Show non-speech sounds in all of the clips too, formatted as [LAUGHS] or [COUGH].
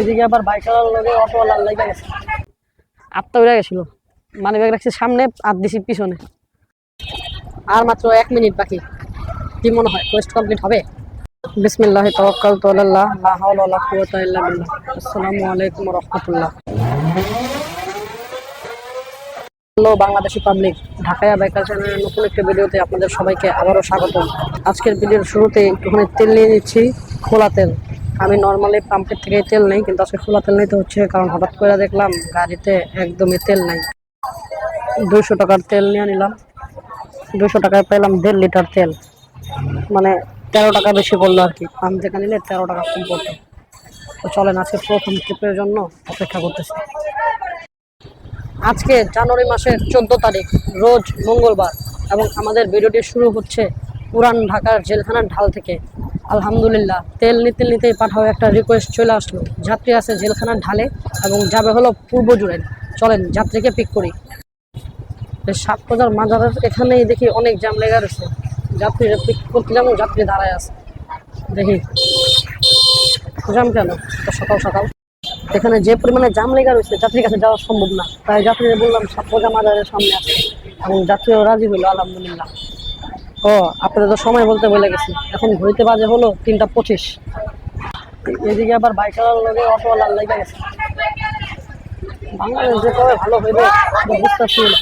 এদিকে আবার লগে অটোওয়ালার গেছে। আটটা উড়ে গেছিল। মানে ব্যাগ রাখছি সামনে আর দিছি পিছনে। আর মাত্র এক মিনিট বাকি। কি মনে হয় কোয়েস্ট কমপ্লিট হবে? বিসমিল্লাহ তাওয়াক্কাল তু আলাল্লাহ লা হাওলা ওয়ালা কুওয়াতা ইল্লা বিল্লাহ। আসসালামু আলাইকুম ওয়া রাহমাতুল্লাহ। হ্যালো বাংলাদেশি পাবলিক ঢাকায়া বাইকার চ্যানেলের নতুন একটা ভিডিওতে আপনাদের সবাইকে আবারও স্বাগত আজকের ভিডিওর শুরুতে একটুখানি তেল নিয়ে নিচ্ছি খোলা তেল। আমি নর্মালি পাম্পের থেকে তেল নেই, কিন্তু আজকে খোলা তেল নিতে হচ্ছে, কারণ হঠাৎ করে দেখলাম গাড়িতে একদমই তেল নাই। দুশো টাকার তেল নিয়ে নিলাম। দুশো টাকায় পেলাম দেড় লিটার তেল। মানে তেরো টাকা বেশি পড়ল আর কি। পাম্প থেকে নিলে তেরো টাকা কম পড়তো। তো চলেন, আজকে প্রথম ট্রিপের জন্য অপেক্ষা করতেছি। আজকে জানুয়ারি মাসের চোদ্দ তারিখ, রোজ মঙ্গলবার এবং আমাদের ভিডিওটি শুরু হচ্ছে পুরান ঢাকার জেলখানার ঢাল থেকে। আলহামদুলিল্লাহ, তেল নিতে নিতেই পাঠাও একটা রিকোয়েস্ট চলে আসলো। যাত্রী আছে জেলখানার ঢালে এবং যাবে হলো পূর্ব জুড়ে। চলেন, যাত্রীকে পিক করি। এই সাতবাজার মাজারের এখানেই দেখি অনেক জ্যাম লেগে রয়েছে। যাত্রীরা পিক করতে যাব যাত্রী দাঁড়ায় আছে। দেখি জ্যাম কেন? সকাল সকাল। এখানে যে পরিমাণে জাম লেগে রয়েছে, যাত্রীর কাছে যাওয়া সম্ভব না। তাই যাত্রীদের বললাম সাতপোজা মাজারের সামনে আছে এবং যাত্রীও রাজি হইল আলহামদুলিল্লাহ। ও, আপনাদের তো সময় বলতে বলে গেছি। এখন ঘড়িতে বাজে হলো তিনটা পঁচিশ। এদিকে আবার বাইক বাইকার লগে অটোওয়ালার লেগে গেছে। বাংলাদেশ যে কবে ভালো হইবে বুঝতেছি না।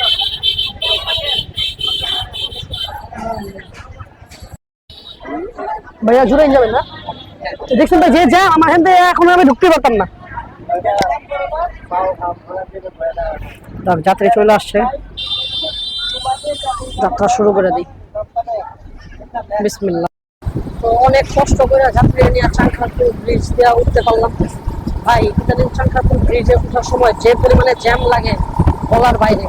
ভাইয়া, জুড়ে যাবেন না? দেখছেন তো যে যা, আমার থেকে এখন আমি ঢুকতে পারতাম না। যাত্রী চলে আসছে। যাত্রা শুরু করে দিই। বিসমিল্লাহ। তো অনেক কষ্ট করে যাত্রী নিয়ে চাংখারপুর ব্রিজ দিয়ে উঠতে পারলাম। ভাই, ইদানিং চাংখারপুর ব্রিজে ওঠার সময় যে পরিমাণে জ্যাম লাগে বলার বাইরে,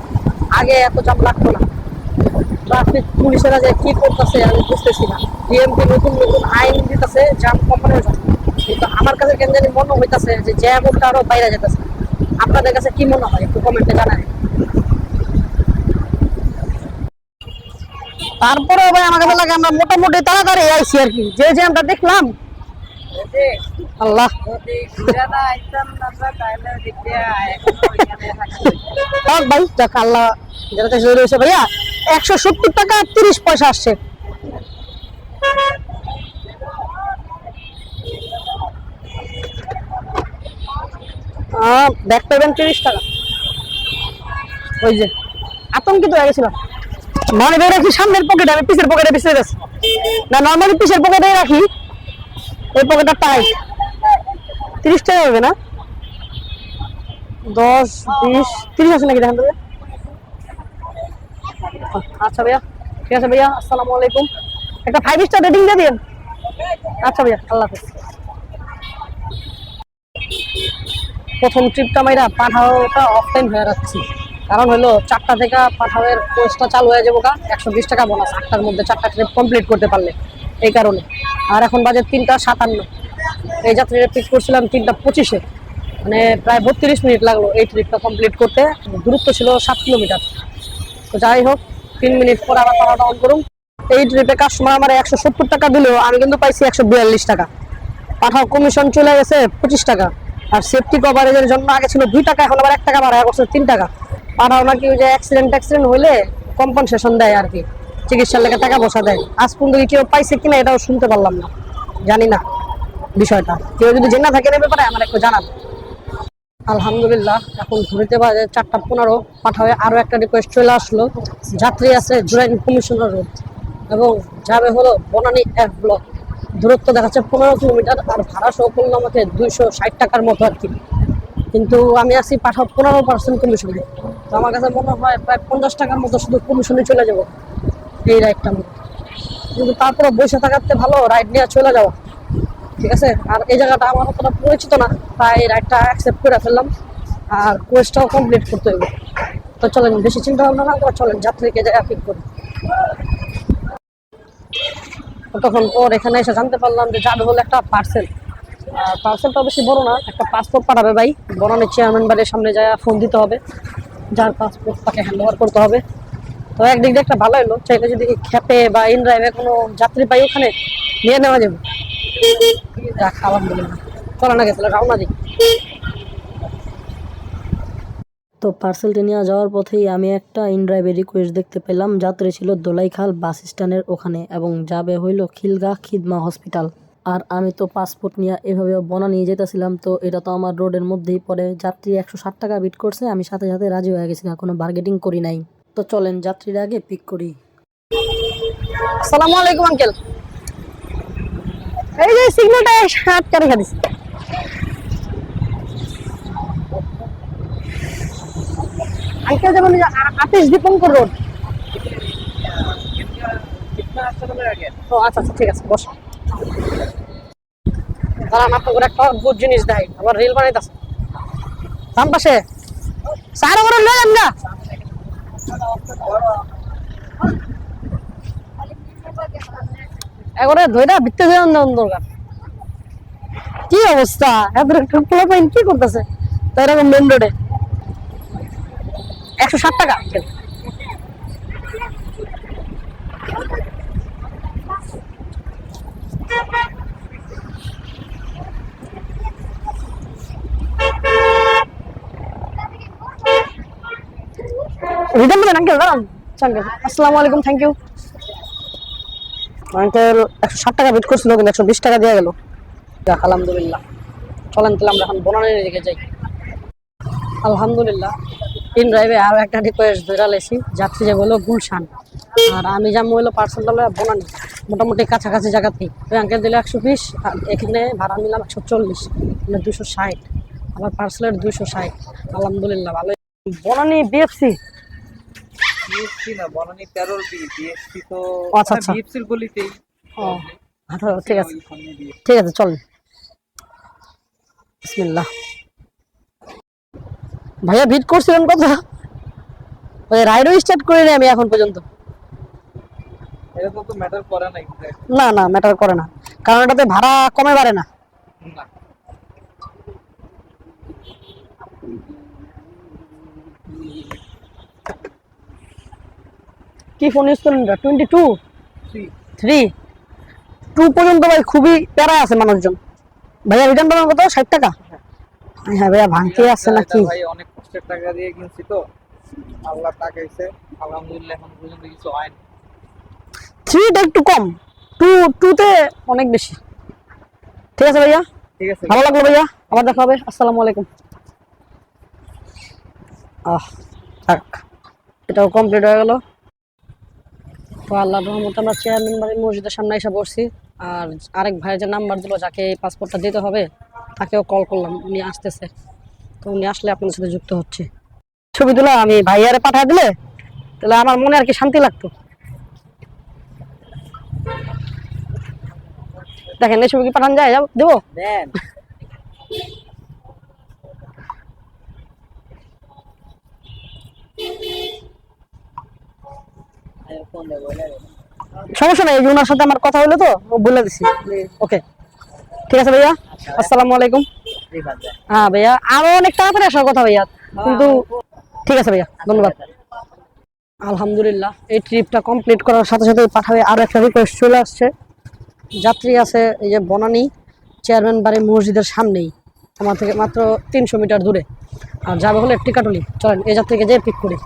আগে এত জ্যাম লাগতো না। ট্রাফিক পুলিশেরা যে কি করতেছে আমি বুঝতেছি না। ডিএমপি নতুন নতুন আইন দিতেছে জ্যাম কমানোর জন্য কিন্তু আমার কাছে কেন জানি মনে হইতাছে যে জ্যাম ওটা আরও বাইরে যেতেছে আপনাদের কাছে কি মনে হয়? একটু কমেন্টে জানায় তারপরে ভাই আমার কাছে লাগে আমরা মোটামুটি তাড়াতাড়ি আইছি আর কি। যে যে আমরা দেখলাম, আল্লাহ। ভাই, যাক আল্লাহ চাইছে ওইটা হয়েছে ভাইয়া, একশো সত্তর টাকা তিরিশ পয়সা আসছে। ব্যাগ পাবেন তিরিশ টাকা। ওই যে, আতঙ্কিত হয়ে গেছিলাম। মানে বের রাখি সামনের পকেটে আমি পিছের পকেটে পিছিয়ে গেছি না নর্মালি পিছের পকেটে রাখি, এই পকেটটা টাইট তিরিশ টাকা হবে না? দশ, বিশ, তিরিশ আছে নাকি দেখেন তো? আচ্ছা ভাইয়া, ঠিক আছে ভাইয়া, আসসালামু আলাইকুম। একটা ফাইভ স্টার রেটিং দিয়ে দিন আচ্ছা ভাইয়া, আল্লাহ হাফেজ। প্রথম ট্রিপটা মাইরা পাঠাওটা অফ টাইম হয়ে যাচ্ছি। কারণ হলো চারটা থেকে পাঠাওয়ের কোর্সটা চালু হয়ে যাব কা একশো বিশ টাকা বোনাস আটটার মধ্যে চারটা ট্রিপ কমপ্লিট করতে পারলে। এই কারণে। আর এখন বাজে তিনটা সাতান্ন। এই যাত্রীরা পিক করছিলাম তিনটা পঁচিশে। মানে প্রায় বত্রিশ মিনিট লাগল এই ট্রিপটা কমপ্লিট করতে। দূরত্ব ছিল সাত কিলোমিটার। তো যাই হোক, তিন মিনিট পর আবার পাওয়াটা অন করুন। এই ট্রিপে কাস্টমার আমার একশো সত্তর টাকা দিলেও আমি কিন্তু পাইছি একশো বিয়াল্লিশ টাকা। পাঠাও কমিশন চলে গেছে পঁচিশ টাকা। আর সেফটি কভারেজের জন্য আগে ছিল দুই টাকা, এখন আবার এক টাকা বাড়া করছে তিন টাকা। পাঠাও নাকি ওই যে অ্যাক্সিডেন্ট অ্যাক্সিডেন্ট হইলে কম্পনসেশন দেয় আর কি, চিকিৎসার লেগে টাকা বসা দেয়। আজ পর্যন্ত কেউ পাইছে কিনা এটাও শুনতে পারলাম না, জানি না বিষয়টা। কেউ যদি জেনে থাকেন এই ব্যাপারে আমার একটু জানান আলহামদুলিল্লাহ, এখন ঘুরিতে বাজে চারটা পনেরো পাঠাবে আরও একটা রিকোয়েস্ট চলে আসলো। যাত্রী আছে জুরাইন কমিশনার রোড এবং যাবে হলো বনানী এফ ব্লক দূরত্ব দেখাচ্ছে পনেরো কিলোমিটার আর ভাড়া সহ করল আমাকে দুইশো ষাট টাকার মতো আর কি। কিন্তু আমি আছি পাঠাও পনেরো পার্সেন্ট কমিশনে তো আমার কাছে মনে হয় প্রায় পঞ্চাশ টাকার মতো শুধু কমিশনে চলে যাব এই রাইডটা মতো কিন্তু তারপরে বসে থাকাতে ভালো রাইড নিয়ে চলে যাওয়া। ঠিক আছে? আর এই জায়গাটা আমার অতটা পরিচিত না, তাই রাইডটা অ্যাকসেপ্ট করে ফেললাম। আর কোর্সটাও কমপ্লিট করতে হবে। তো চলেন, বেশি চিন্তা ভাবনা না করে চলেন, যাত্রীকে জায়গা পিক করি। তখন ওর এখানে এসে জানতে পারলাম যে যাবে হলো একটা পার্সেল পার্সেলটা বেশি বড় না। একটা পাসপোর্ট পাঠাবে ভাই বনানের চেয়ারম্যান বাড়ির সামনে যায় ফোন দিতে হবে। যার পাসপোর্ট তাকে হ্যান্ড করতে হবে। তো একদিক দিয়ে একটা ভালো হলো। চাইলে যদি খেপে বা ইন ড্রাইভে কোনো যাত্রী পাই ওখানে, নিয়ে নেওয়া যাবে। না তো পার্সেলটি নিয়ে যাওয়ার পথেই আমি একটা ইনড্রাইভের রিকোয়েস্ট দেখতে পেলাম। যাত্রী ছিল দোলাইখাল বাস স্ট্যান্ডের ওখানে এবং যাবে হইল খিলগা খিদমা হসপিটাল আর আমি তো পাসপোর্ট নিয়ে এভাবে বনা নিয়ে যেতেছিলাম তো এটা তো আমার রোডের মধ্যেই পড়ে। যাত্রী একশো ষাট টাকা বিট করছে আমি সাথে সাথে রাজি হয়ে গেছি কোনো বার্গেটিং করি নাই। তো চলেন যাত্রীর আগে পিক করি। আসসালামু আলাইকুম আঙ্কেল এই যে সিগন্যালটা আটকা রেখে দিছি আঙ্কেল যেমন আতিশ দীপঙ্কর রোড ও আচ্ছা আচ্ছা ঠিক আছে বস। দাঁড়ান আপনাকে একটা অদ্ভুত জিনিস দেয় আবার রিল বানাইতেছে। বাম পাশে। স্যার ওরা লয়ে যান না। একবারে ধইরা ভিত্তে যাওয়ার দরকার। কি অবস্থা? এত একটা পোলাপাইন কি করতেছে? তো এরকম মেন রোডে একশো ষাট টাকা। রিটার্ন দেবেন আঙ্কেল দাঁড়ান আসসালামু আলাইকুম থ্যাংক ইউ আঙ্কেল একশো ষাট টাকা বিট করছিল, কিন্তু একশো বিশ টাকা দিয়ে গেল। যাক আলহামদুলিল্লাহ। চলেন তাহলে আমরা এখন বনানের দিকে যাই। আলহামদুলিল্লাহ। ইন ড্রাইভে আরও একটা রিকোয়েস্ট ধরে লেছি যাত্রী যাব হলো গুলশান। আর আমি যাব হলো পার্সেল হলো বনানি। মোটামুটি কাছাকাছি জায়গাতেই। ওই আঙ্কেল দিলে একশো বিশ, আর এখানে ভাড়া নিলাম একশো চল্লিশ মানে দুশো ষাট। আমার পার্সেলের দুশো ষাট। আলহামদুলিল্লাহ ভালো বনানি বিএফসি বিএসসি না বনানী বি বিএসসি তো আচ্ছা, আচ্ছা। গলিতেই। ও আচ্ছা ঠিক আছে। ঠিক আছে চল। বিসমিল্লাহ। ভাইয়া ভিট করছিলেন কথা? ওই রাইডও স্টার্ট করি আমি এখন পর্যন্ত। এরকম তো ম্যাটার করে না না না ম্যাটার করে না। কারণ এটাতে ভাড়া কমে বাড়ে না। কি ফোন ইউজ করেন টোয়েন্টি টু থ্রি টু পর্যন্ত ভাই খুবই প্যারা আছে মানুষজন। ভাইয়া রিটার্ন পাবেন কত? ষাট টাকা? হ্যাঁ। ভাইয়া ভাঙতে আছে নাকি? অনেক কষ্টের টাকা দিয়ে কিনছি তো। আল্লাহ আলহামদুলিল্লাহ এখন পর্যন্ত কিছু হয়নি থ্রিটা একটু কম। টু টুতে অনেক বেশি। ঠিক আছে ভাইয়া? ঠিক আছে। ভালো লাগল ভাইয়া? আবার দেখা হবে। আসসালামু আলাইকুম। আহ থাক। এটাও কমপ্লিট হয়ে গেল। তো আল্লাহ রহমত আমরা চেয়ারম্যান বাড়ির মসজিদের সামনে এসে বসছি। আর আরেক ভাইয়ের যে নাম্বার দিল, যাকে এই পাসপোর্টটা দিতে হবে, তাকেও কল করলাম, উনি আসতেছে। তো উনি আসলে আপনার সাথে যুক্ত হচ্ছে। ছবি তুলা, আমি ভাইয়ারে পাঠিয়ে দিলে, তাহলে আমার মনে আর কি শান্তি লাগতো? দেখেন, এই ছবি কি পাঠান যায়? দেবো? সমস্যা নাই ওনার সাথে আমার কথা হলো তো বলে দিছি। ওকে ঠিক আছে ভাইয়া? আসসালামু আলাইকুম। হ্যাঁ ভাইয়া, আরও অনেক তাড়াতাড়ি আসার কথা ভাইয়া, কিন্তু ঠিক আছে ভাইয়া, ধন্যবাদ। আলহামদুলিল্লাহ, এই ট্রিপটা কমপ্লিট করার সাথে সাথে পাঠাবে আরও একটা রিকোয়েস্ট চলে আসছে। যাত্রী আছে, এই যে বনানী চেয়ারম্যান বাড়ি মসজিদের সামনেই, আমার থেকে মাত্র তিনশো মিটার দূরে। আর যাবে হলে টিকাটলি চলেন, এই যাত্রীকে যেয়ে পিক করি।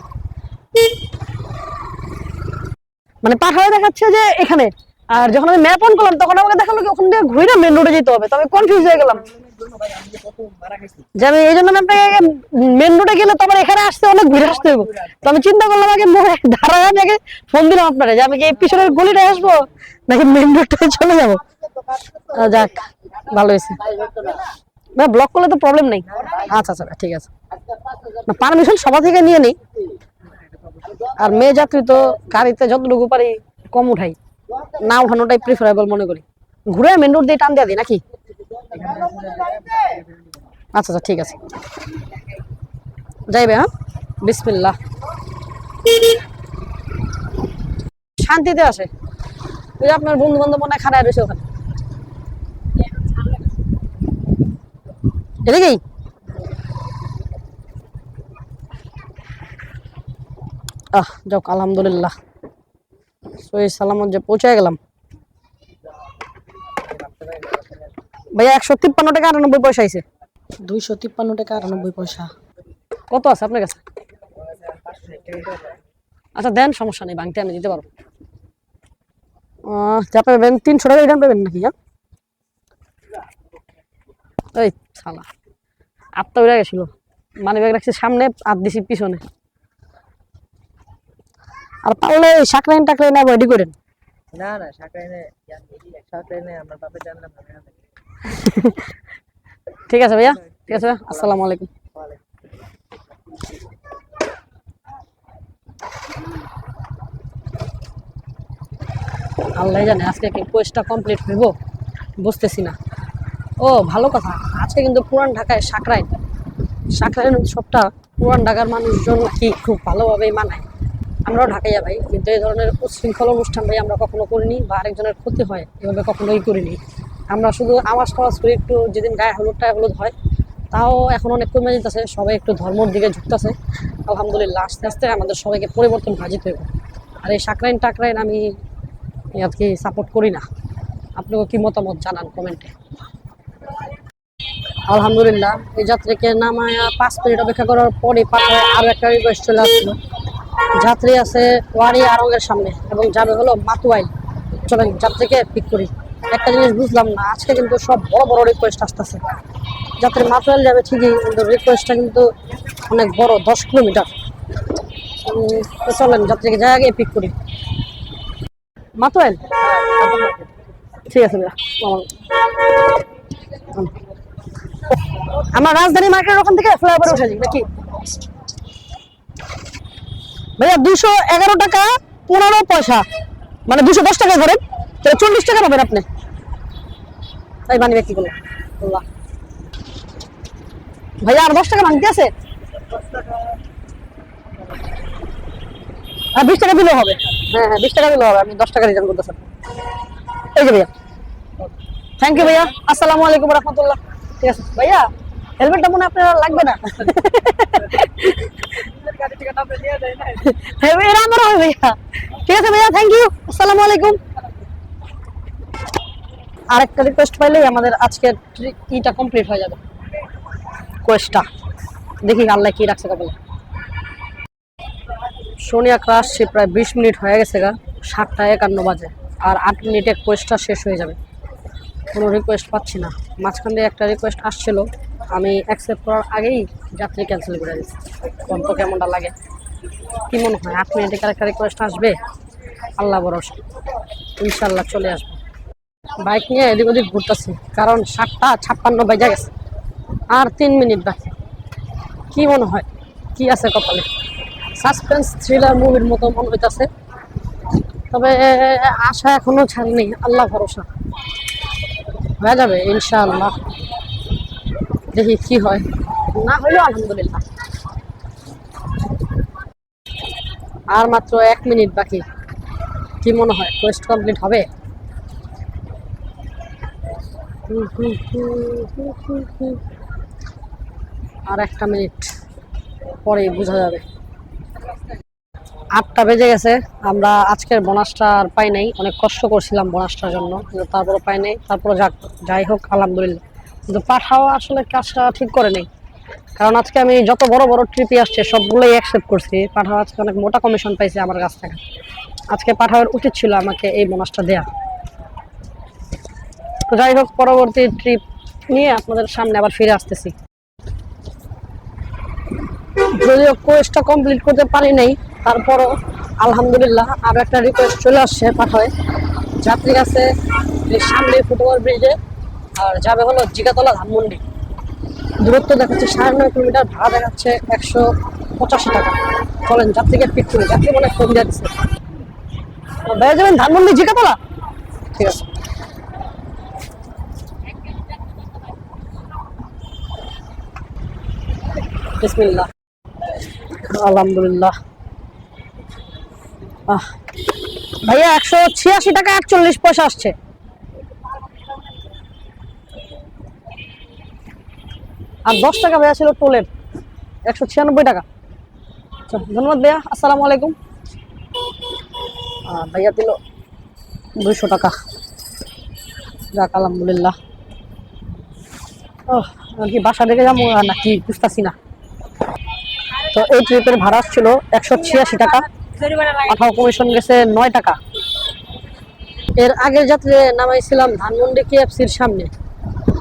মানে পাঠাও দেখাচ্ছে যে এখানে। আর যখন আমি ম্যাপ অন করলাম, তখন আমাকে দেখাল কি ওখান থেকে ঘুরে মেন রোডে যেতে হবে। তবে কনফিউজ হয়ে গেলাম। যে আমি এই জন্য ম্যাপটা মেন রোডে গেলে তো আবার এখানে আসতে অনেক ঘুরে আসতে হবে। তো আমি চিন্তা করলাম আগে মোড়ে দাঁড়ায় আমি আগে ফোন দিলাম আপনারা যে আমি কি পিছনের গলিটায় আসব, নাকি মেন রোডটায় চলে যাব? যাক, ভালো হয়েছে। না ব্লক করলে তো প্রবলেম নেই। আচ্ছা আচ্ছা ঠিক আছে। না পারমিশন সভা থেকে নিয়ে নিই। আর মেয়ে যাত্রী তো গাড়িতে যতটুকু পারি কম উঠাই। না উঠানোটাই প্রিফারেবল মনে করি। ঘুরে মেন রোড দিয়ে টান দেওয়া দিই নাকি? আচ্ছা আচ্ছা ঠিক আছে। যাইবে হ্যাঁ? বিসমিল্লাহ। শান্তিতে আসে। ওই আপনার বন্ধু বান্ধব মনে খাড়ায় রয়েছে ওখানে। এদিকেই আহ যাক আলহামদুলিল্লাহ। সই সালামত যে পৌঁছে গেলাম। ভাইয়া একশো তিপ্পান্ন টাকা আটানব্বই পয়সা আইছে। দুইশো তিপ্পান্ন টাকা আটানব্বই পয়সা। কত আছে আপনার কাছে? আচ্ছা দেন সমস্যা নেই বাংতে আমি দিতে পারব। আহ, যা পাবেন তিনশো টাকা রিটার্ন পাবেন নাকি হ্যাঁ? এই শালা আটটা উড়ে গেছিল। মানে ব্যাগ রাখছি সামনে আর দিছি পিছনে। আর পারলে সাকরাইন টাকরাইন রেডি করেন। না না সাকরাইনে সাকরাইনে আমার বাপে জানলাম ঠিক আছে ভাইয়া ঠিক আছে আসসালামু। আলাইকুম। আল্লাহ জানে আজকে কি কোয়েসটা কমপ্লিট হইব বুঝতেছি না। ও ভালো কথা আজকে কিন্তু পুরান ঢাকায় সাকরাইন। সাকরাইন উৎসবটা পুরান ঢাকার মানুষজন কি খুব ভালোভাবেই মানায়। আমরাও ঢাকাইয়া ভাই, কিন্তু এই ধরনের উচ্ছৃঙ্খল অনুষ্ঠান ভাই আমরা কখনো করিনি বা আরেকজনের ক্ষতি হয়, এভাবে কখনোই করিনি। আমরা শুধু আওয়াজ টাওয়াজ করি একটু যেদিন গায়ে হলুদ টায়ে হলুদ হয়, তাও এখন অনেক কমে যেতেছে, সবাই একটু ধর্মর দিকে ঝুঁকতেছে। আলহামদুলিল্লাহ, আস্তে আস্তে আমাদের সবাইকে পরিবর্তন ভাজিত হইব আর এই সাকরাইন টাকরাইন আমি আর কি সাপোর্ট করি না। আপনাকে কি মতামত জানান কমেন্টে আলহামদুলিল্লাহ, এই যাত্রীকে নামায়া পাঁচ মিনিট অপেক্ষা করার পরে পাঠায় আরও একটা রিকোয়েস্ট চলে আসলো। যাত্রী আছে ওয়ারি আরঙ্গের সামনে এবং যাবে হলো মাতুয়াইল। চলেন যাত্রীকে পিক করি। একটা জিনিস বুঝলাম না, আজকে কিন্তু সব বড় বড় রিকোয়েস্ট আসতেছে। যাত্রী মাতুয়াইল যাবে ঠিকই, কিন্তু রিকোয়েস্টটা কিন্তু অনেক বড়, দশ কিলোমিটার। চলেন যাত্রীকে আগে পিক করি। মাতুয়াইল? ঠিক আছে আমার- রাজধানী মার্কেটের ওখান থেকে ফ্লাইওভারে উঠে যাই, নাকি? ভাইয়া দুশো এগারো টাকা, পনেরো পয়সা। মানে দুশো দশ টাকা ধরেন, তাহলে চল্লিশ টাকা পাবেন আপনি। তাই বানিয়ে কি করল আল্লাহ। ভাইয়া, আর দশ টাকা ভাঙতে আছে? হ্যাঁ বিশ টাকা দিলেও হবে। হ্যাঁ হ্যাঁ বিশ টাকা দিলেও হবে। আমি দশ টাকা রিটার্ন করতে করতেছি এই যে ভাইয়া। থ্যাংক ইউ ভাইয়া। আসসালামু আলাইকুম রহমতুল্লাহ। ঠিক আছে। ভাইয়া হেলমেটটা মনে আপনার লাগবে না? যায় না [LAUGHS] হ্যাঁ ভাইয়া ঠিক আছে ভাইয়া থ্যাংক ইউ আসসালামু আলাইকুম। আরেকটা রিকোয়েস্ট পাইলেই আমাদের আজকের ইটা কমপ্লিট হয়ে যাবে। কোয়েস্টটা দেখি আল্লাহ কি সোনিয়া ক্লাস সে প্রায় বিশ মিনিট হয়ে গেছে গা। সাতটা একান্ন বাজে। আর আট মিনিটে কোয়েস্টটা শেষ হয়ে যাবে। কোনো রিকোয়েস্ট পাচ্ছি না। মাঝখান দিয়ে একটা রিকোয়েস্ট আসছিল। আমি অ্যাকসেপ্ট করার আগেই যাত্রী ক্যান্সেল করে দিচ্ছি তো কেমনটা লাগে? কি মনে হয়? আট মিনিটে কার একটা রিকোয়েস্ট আসবে? আল্লাহ ভরসা। ইনশাল্লাহ চলে আসবে। বাইক নিয়ে এদিক ওদিক ঘুরতেছি, কারণ সাতটা ছাপ্পান্ন বাজে গেছে। আর তিন মিনিট বাকি। কি মনে হয়? কি আছে কপালে? সাসপেন্স থ্রিলার মুভির মতো মনে হইতাছে। তবে আশা এখনও ছাড়েনি। আল্লাহ ভরসা। হয়ে যাবে, ইনশাআল্লাহ। দেখি কি হয়। না আলহামদুলিল্লাহ। আর মাত্র এক মিনিট বাকি। কি মনে হয় কোয়েস্ট কমপ্লিট হবে? আর একটা মিনিট পরেই বোঝা যাবে। আটটা বেজে গেছে, আমরা আজকের বোনাসটা আর পাই নাই। অনেক কষ্ট করছিলাম বোনাসটার জন্য, কিন্তু তারপরে পাই নাই। তারপরে যাক, যাই হোক, আলহামদুলিল্লাহ। কিন্তু পাঠাও আসলে কাজটা ঠিক করে নেই। কারণ আজকে আমি যত বড় বড় ট্রিপে আসছে, সবগুলোই অ্যাকসেপ্ট করছি। পাঠাও আজকে অনেক মোটা কমিশন পাইছে আমার কাছ থেকে। আজকে পাঠাওয়ার উচিত ছিল আমাকে এই বোনাসটা দেয়া। তো যাই হোক, পরবর্তী ট্রিপ নিয়ে আপনাদের সামনে আবার ফিরে আসতেছি। যদিও কোর্সটা কমপ্লিট করতে পারি নাই, তারপরও আলহামদুলিল্লাহ আরও একটা রিকোয়েস্ট চলে আসছে পাঠায় যাত্রী আছে সামনে ফুটবল ব্রিজে আর যাবে হলো জিগাতলা ধানমন্ডি দূরত্ব দেখাচ্ছে সাড়ে নয় কিলোমিটার, ভাড়া দেখাচ্ছে একশো পঁচাশি টাকা। চলেন, যাত্রীকে পিক করি। যাত্রী মনে কম যাচ্ছে। বেড়ে যাবেন ধানমন্ডি জিগাতলা? ঠিক আছে। আলহামদুলিল্লাহ। ভাইয়া, একশো ছিয়াশি টাকা একচল্লিশ পয়সা আসছে। আর দশ টাকা ভাইয়া ছিল টোলের। একশো ছিয়ানব্বই টাকা। আচ্ছা, ধন্যবাদ ভাইয়া। আসসালামু আলাইকুম। আহ, ভাইয়া দিল দুইশো টাকা। যাক আলহামদুলিল্লাহ। আর কি বাসা থেকে যাব আর নাকি বুঝতেছি না। তো এই ট্রিপের ভাড়া ছিল একশো ছিয়াশি টাকা। পাঠাও কমিশন গেছে নয় টাকা। এর আগের যাত্রে নামাইছিলাম ধানমন্ডি কেএফসির সামনে।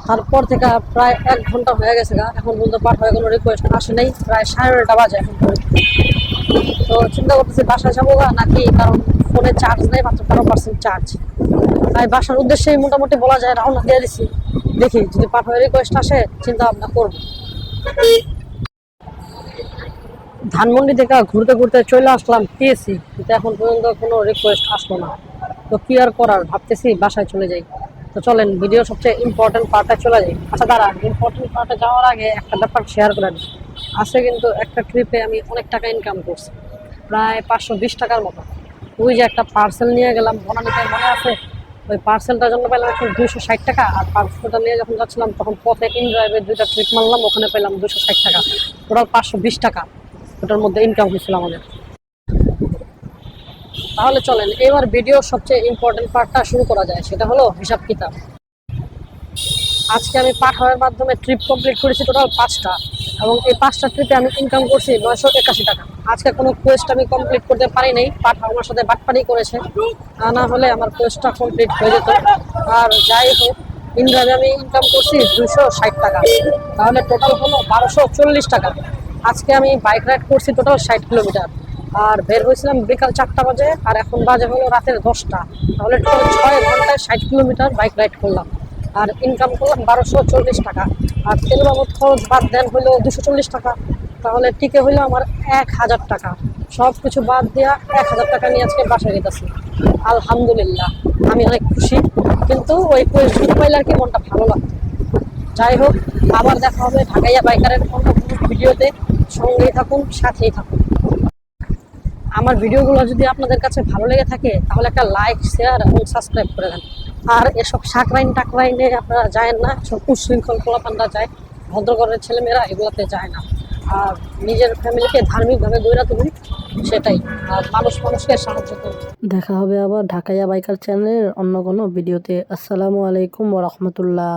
তারপর থেকে প্রায় এক ঘণ্টা হয়ে গেছে গা, এখন পর্যন্ত পাঠাও কোনো রিকোয়েস্ট আসে নাই, প্রায় সাড়ে নয়টা বাজে এখন তো চিন্তা করতেছি বাসায় যাব গা, নাকি কারণ ফোনে চার্জ নেই, মাত্র বারো পার্সেন্ট চার্জ তাই বাসার উদ্দেশ্যেই মোটামুটি বলা যায় রওনা দিয়ে দিছি। দেখি, যদি পাঠায় রিকোয়েস্ট আসে, চিন্তা ভাবনা করব। ধানমন্ডি থেকে ঘুরতে ঘুরতে চলে আসলাম পেয়েছি কিন্তু এখন পর্যন্ত কোনো রিকোয়েস্ট আসলো না। তো কি আর করার, ভাবতেছি বাসায় চলে যাই। তো চলেন ভিডিও সবচেয়ে ইম্পর্টেন্ট পার্টে চলে যাই। আচ্ছা দাঁড়া ইম্পর্টেন্ট পার্টে যাওয়ার আগে একটা ব্যাপার শেয়ার করে নিই আছে কিন্তু একটা ট্রিপে আমি অনেক টাকা ইনকাম করছি, প্রায় পাঁচশো বিশ টাকার মতো। ওই যে একটা পার্সেল নিয়ে গেলাম, বনানিতে মনে আছে? ওই পার্সেলটার জন্য পেলাম এখন দুশো ষাট টাকা, আর পার্সেলটা নিয়ে যখন যাচ্ছিলাম, তখন পথে ইন ড্রাইভে দুইটা ট্রিপ মারলাম, ওখানে পেলাম দুশো ষাট টাকা। টোটাল পাঁচশো বিশ টাকা, ওটার মধ্যে ইনকাম হয়েছিল আমাদের। তাহলে চলেন, এবার ভিডিওর সবচেয়ে ইম্পর্টেন্ট পার্টটা শুরু করা যায়, সেটা হলো হিসাব কিতাব। আজকে আমি পাঠাওয়ার মাধ্যমে ট্রিপ কমপ্লিট করেছি টোটাল পাঁচটা, এবং এই পাঁচটা ট্রিপে আমি ইনকাম করছি নয়শো একাশি টাকা। আজকে কোনো কোয়েস্ট আমি কমপ্লিট করতে পারি নাই, পাঠা আমার সাথে বাটপানি করেছে, তা না হলে আমার কোয়েস্টটা কমপ্লিট হয়ে যেত। আর যাই হোক ইন্ডিয়াতে আমি ইনকাম করছি দুশো ষাট টাকা, তাহলে টোটাল হলো বারোশো চল্লিশ টাকা। আজকে আমি বাইক রাইড করছি টোটাল ষাট কিলোমিটার। আর বের হয়েছিলাম বিকাল চারটা বাজে, আর এখন বাজে হলো রাতের দশটা। তাহলে ছয় ঘন্টায় ষাট কিলোমিটার বাইক রাইড করলাম। আর ইনকাম করলাম বারোশো চল্লিশ টাকা। আর তেল বাবদ খরচ বাদ দেন হইল দুশো চল্লিশ টাকা। তাহলে টিকে হইল আমার এক হাজার টাকা। সব কিছু বাদ দেওয়া এক হাজার টাকা নিয়ে আজকে বাসায় যেতেছি। আলহামদুলিল্লাহ, আমি অনেক খুশি। কিন্তু ওই পরিস্থিতি পাইলে আর কি মনটা ভালো লাগতো। যাই হোক, আবার দেখা হবে ঢাকাইয়া বাইকারের অন্য কোনো ভিডিওতে। সঙ্গেই থাকুন, সাথেই থাকুন। আমার ভিডিওগুলো যদি আপনাদের কাছে ভালো লেগে থাকে, তাহলে একটা লাইক শেয়ার এবং সাবস্ক্রাইব করে দেন। আর এসব সাকরাইন টাকরাইনে আপনারা যায় না সব উশৃঙ্খল পোলাপানরা যায় ভদ্রঘরের ছেলেমেয়েরা এগুলোতে যায় না। আর নিজের ফ্যামিলিকে ধার্মিকভাবে গড়ে তুলুন সেটাই। আর মানুষ মানুষকে সাহায্য করুন। দেখা হবে আবার ঢাকাইয়া বাইকার চ্যানেলের অন্য কোনো ভিডিওতে। আসসালামু আলাইকুম ওরহমতুল্লাহ